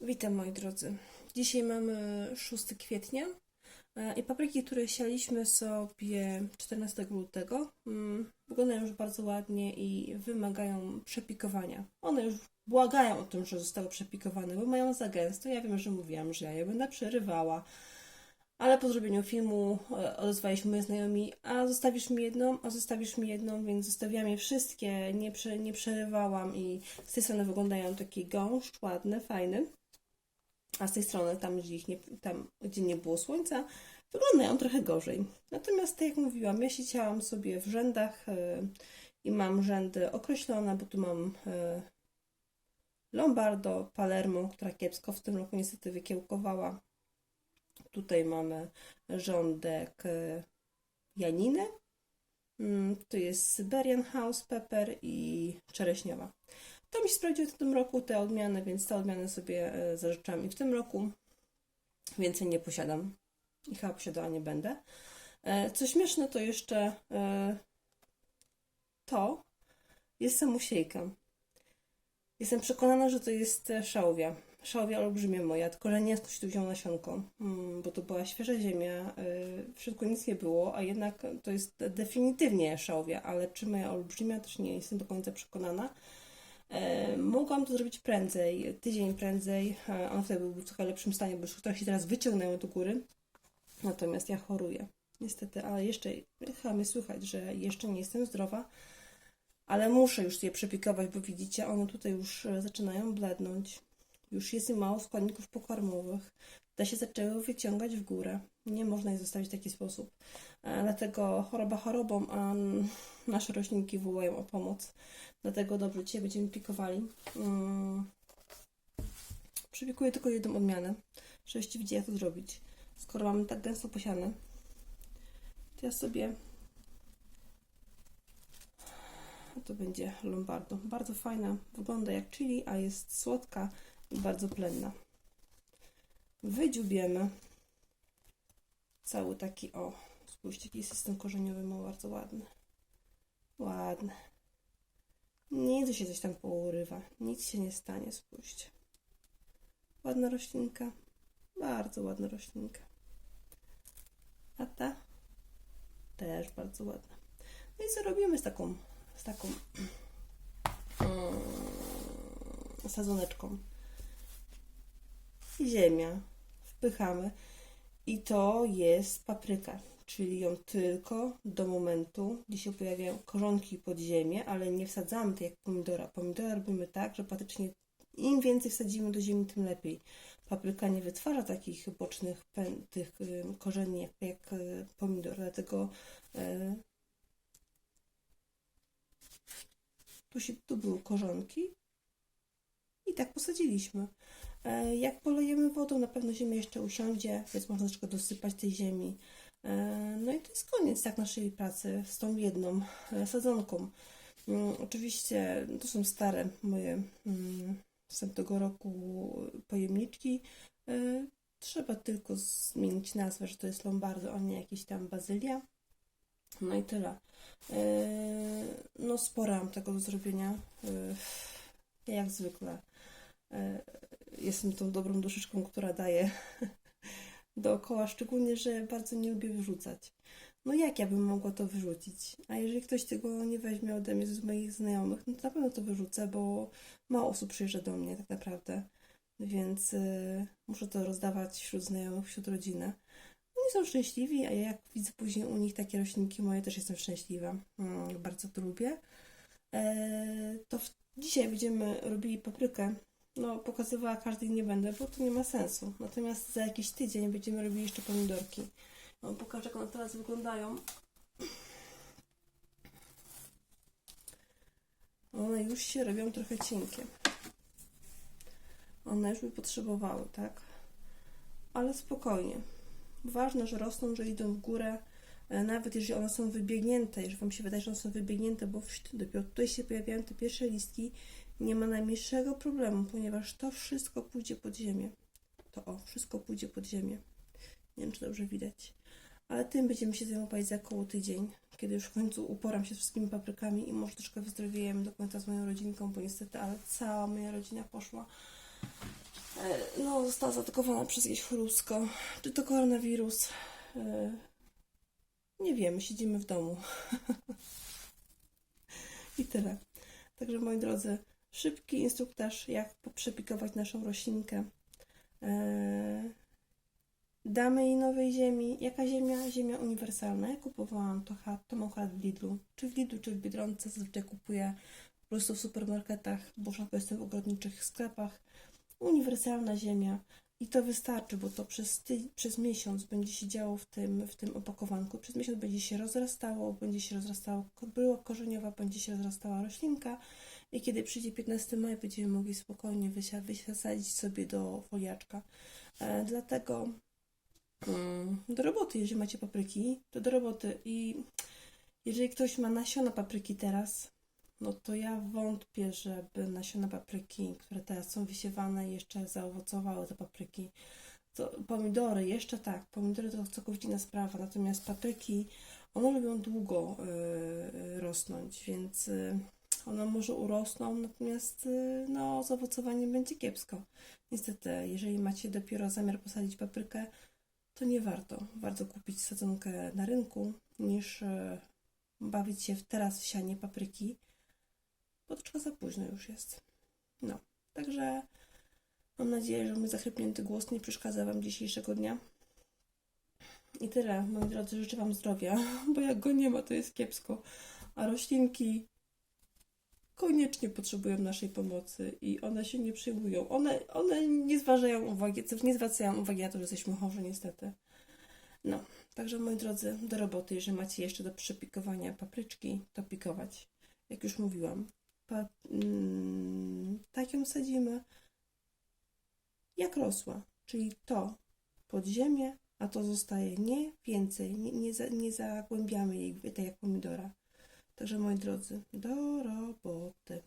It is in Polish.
Witam moi drodzy. Dzisiaj mamy 6 kwietnia e, i papryki, które sialiśmy sobie 14 lutego, mm, wyglądają już bardzo ładnie i wymagają przepikowania. One już błagają o tym, że zostały przepikowane, bo mają za gęsto. Ja wiem, że mówiłam, że ja je będę przerywała, ale po zrobieniu filmu e, odezwali się moi znajomi, a zostawisz mi jedną, a zostawisz mi jedną, więc zostawiłam je wszystkie, nie, prze, nie przerywałam i z tej strony wyglądają taki gąszcz, ładny, fajny a z tej strony, tam gdzie, ich nie, tam, gdzie nie było słońca, wyglądają trochę gorzej. Natomiast, tak jak mówiłam, ja siedziałam sobie w rzędach e, i mam rzędy określone, bo tu mam e, Lombardo, Palermo, która kiepsko w tym roku niestety wykiełkowała. Tutaj mamy rządek e, Janiny. Mm, Tu jest Siberian House Pepper i czereśniowa. To mi się sprawdziły w tym roku te odmiany, więc te odmiany sobie e, zażyczam i w tym roku więcej nie posiadam i chyba posiadała nie będę. E, Co śmieszne, to jeszcze e, to jest samusiejka. Jestem przekonana, że to jest szałwia. Szałwia olbrzymia moja, tylko że nie skądś tu wziął nasionko, mm, bo to była świeża ziemia, w środku nic nie było, a jednak to jest definitywnie szałwia, ale czy moja olbrzymia, też nie jestem do końca przekonana. E, Mogłam to zrobić prędzej, tydzień prędzej. e, On wtedy był w trochę lepszym stanie, bo już trochę się teraz wyciągnęły do góry. Natomiast ja choruję. Niestety, ale jeszcze chyba mnie słychać, że jeszcze nie jestem zdrowa. Ale muszę już je przepikować, bo widzicie, one tutaj już e, zaczynają blednąć. Już jest mało składników pokarmowych. Te się zaczęły wyciągać w górę. Nie można ich zostawić w taki sposób. E, Dlatego choroba chorobą, a nasze roślinki wołają o pomoc. Dlatego dobrze, dzisiaj będziemy pikowali. Mm. Przypikuję tylko jedną odmianę, żebyście widzieli jak to zrobić. Skoro mamy tak gęsto posiane, to ja sobie to będzie Lombardo. Bardzo fajna, wygląda jak chili, a jest słodka i bardzo plenna. Wydziubiemy cały taki, o, spójrzcie, jaki system korzeniowy ma bardzo ładny. Ładny. Nic się coś tam pourywa. Nic się nie stanie, spójrzcie. Ładna roślinka. Bardzo ładna roślinka. A ta? Też bardzo ładna. No i co robimy z taką, z taką mm, sadzoneczką? Ziemia. Wpychamy. I to jest papryka, czyli ją tylko do momentu, gdzie się pojawiają korzonki pod ziemię, ale nie wsadzamy tak jak pomidora. Pomidora robimy tak, że praktycznie im więcej wsadzimy do ziemi, tym lepiej. Papryka nie wytwarza takich bocznych tych y, korzeni jak, jak y, pomidor, dlatego y, tu, się, tu były korzonki i tak posadziliśmy. E, Jak polejemy wodą, na pewno ziemia jeszcze usiądzie, więc można troszkę dosypać tej ziemi. E, No i to jest koniec tak naszej pracy z tą jedną e, sadzonką. Mm, Oczywiście to są stare moje mm, z tamtego roku pojemniczki. E, Trzeba tylko zmienić nazwę, że to jest Lombardo, a nie jakiś tam Bazylia. No i tyle. No sporo mam tego do zrobienia. Jak zwykle. Jestem tą dobrą duszyczką, która daje dookoła, szczególnie, że bardzo nie lubię wyrzucać. No jak ja bym mogła to wyrzucić? A jeżeli ktoś tego nie weźmie ode mnie, z moich znajomych, no to na pewno to wyrzucę, bo mało osób przyjeżdża do mnie tak naprawdę. Więc y, muszę to rozdawać wśród znajomych, wśród rodziny. Oni są szczęśliwi, a ja jak widzę później u nich takie roślinki moje, też jestem szczęśliwa. Mm, bardzo to lubię. E, to w, dzisiaj będziemy robili paprykę. No, pokazywała każdej nie będę, bo to nie ma sensu. Natomiast za jakiś tydzień będziemy robili jeszcze pomidorki. No, pokażę, jak one teraz wyglądają. One już się robią trochę cienkie. One już by potrzebowały, tak? Ale spokojnie. Ważne, że rosną, że idą w górę. E, Nawet jeżeli one są wybiegnięte, jeżeli Wam się wydaje, że one są wybiegnięte, bo dopiero tutaj się pojawiają te pierwsze listki, nie ma najmniejszego problemu, ponieważ to wszystko pójdzie pod ziemię. To o, wszystko pójdzie pod ziemię. Nie wiem, czy dobrze widać. Ale tym będziemy się zajmować za około tydzień, kiedy już w końcu uporam się z wszystkimi paprykami i może troszkę wyzdrowiejemy do końca z moją rodzinką, bo niestety, ale cała moja rodzina poszła e, no, została zaatakowana przez jakieś chorusko. Czy to koronawirus? E, Nie wiemy, siedzimy w domu. I tyle. Także moi drodzy, szybki instruktaż, jak przepikować naszą roślinkę. Eee, damy jej nowej ziemi. Jaka ziemia? Ziemia uniwersalna. Ja kupowałam to, chat w Lidlu. Czy w Lidlu, czy w Biedronce. Zazwyczaj kupuję po prostu w supermarketach, bo jestem w ogrodniczych sklepach. Uniwersalna ziemia. I to wystarczy, bo to przez, ty- przez miesiąc będzie się działo w tym, w tym opakowanku. Przez miesiąc będzie się rozrastało, będzie się rozrastało bryła korzeniowa, będzie się rozrastała roślinka. I kiedy przyjdzie 15 maja, będziemy mogli spokojnie wysadzić sobie do foliaczka. E, dlatego mm, do roboty, jeżeli macie papryki, to do roboty. I jeżeli ktoś ma nasiona papryki teraz, no to ja wątpię, żeby nasiona papryki, które teraz są wysiewane, jeszcze zaowocowały te papryki. To pomidory, jeszcze tak, pomidory to całkowicie inna sprawa, natomiast papryki, one lubią długo y, rosnąć, więc y, one może urosną, natomiast y, no, z owocowaniem będzie kiepsko. Niestety, jeżeli macie dopiero zamiar posadzić paprykę, to nie warto. Warto kupić sadzonkę na rynku, niż y, bawić się w teraz w sianie papryki, bo troszkę za późno już jest. No, także mam nadzieję, że mój zachrypnięty głos nie przeszkadza Wam dzisiejszego dnia. I tyle, moi drodzy, życzę Wam zdrowia, bo jak go nie ma, to jest kiepsko. A roślinki koniecznie potrzebują naszej pomocy i one się nie przyjmują. One, one nie zważają uwagi, nie zwracają uwagi na to, że jesteśmy chorzy niestety. No, także moi drodzy, do roboty. Jeżeli macie jeszcze do przepikowania papryczki, to pikować. Jak już mówiłam, mm, tak ją sadzimy, jak rosła, czyli to pod ziemię, a to zostaje nie więcej, nie, nie, za, nie zagłębiamy jej, tak jak pomidora. Także moi drodzy, do roboty.